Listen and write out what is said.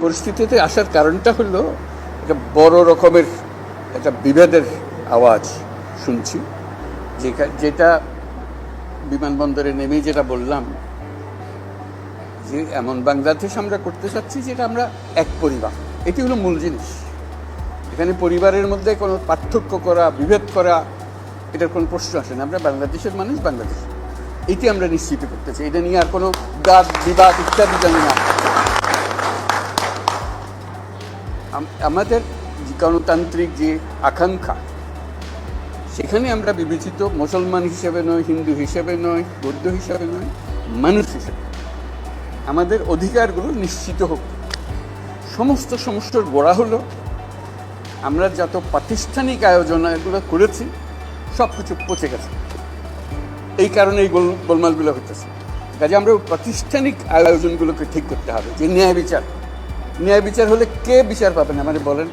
পরিস্থিতিতে আসার কারণটা হলো একটা বড় রকমের একটা বিভেদের আওয়াজ শুনছি। যেটা বিমানবন্দরে নেমে যেটা বললাম, যে এমন বাংলাদেশ আমরা করতে চাচ্ছি যেটা আমরা এক পরিবার। এটি হলো মূল জিনিস। এখানে পরিবারের মধ্যে কোনো পার্থক্য করা, বিভেদ করা, এটার কোনো প্রশ্ন আসে না। আমরা বাংলাদেশের মানুষ, বাংলাদেশ। এটি আমরা নিশ্চিত করতে চাই। এটা নিয়ে আর কোনো বাদ বিবাদ ইত্যাদি যেন না। আমাদের গণতান্ত্রিক যে আকাঙ্ক্ষা, সেখানে আমরা বিবেচিত মুসলমান হিসেবে নয়, হিন্দু হিসেবে নয়, বৌদ্ধ হিসেবে নয়, মানুষ হিসেবে আমাদের অধিকারগুলো নিশ্চিত হোক। সমস্ত সমস্যার গোড়া হলো, আমরা যত প্রাতিষ্ঠানিক আয়োজন এগুলো করেছি সব কিছু পচে গেছে। এই কারণে এই গোল, গোলমালগুলো হতেছে কাজে আমরা প্রাতিষ্ঠানিক আয়োজনগুলোকে ঠিক করতে হবে, যে ন্যায় বিচার। ন্যায় বিচার হলে কে বিচার পাবেন আমাদের বলেন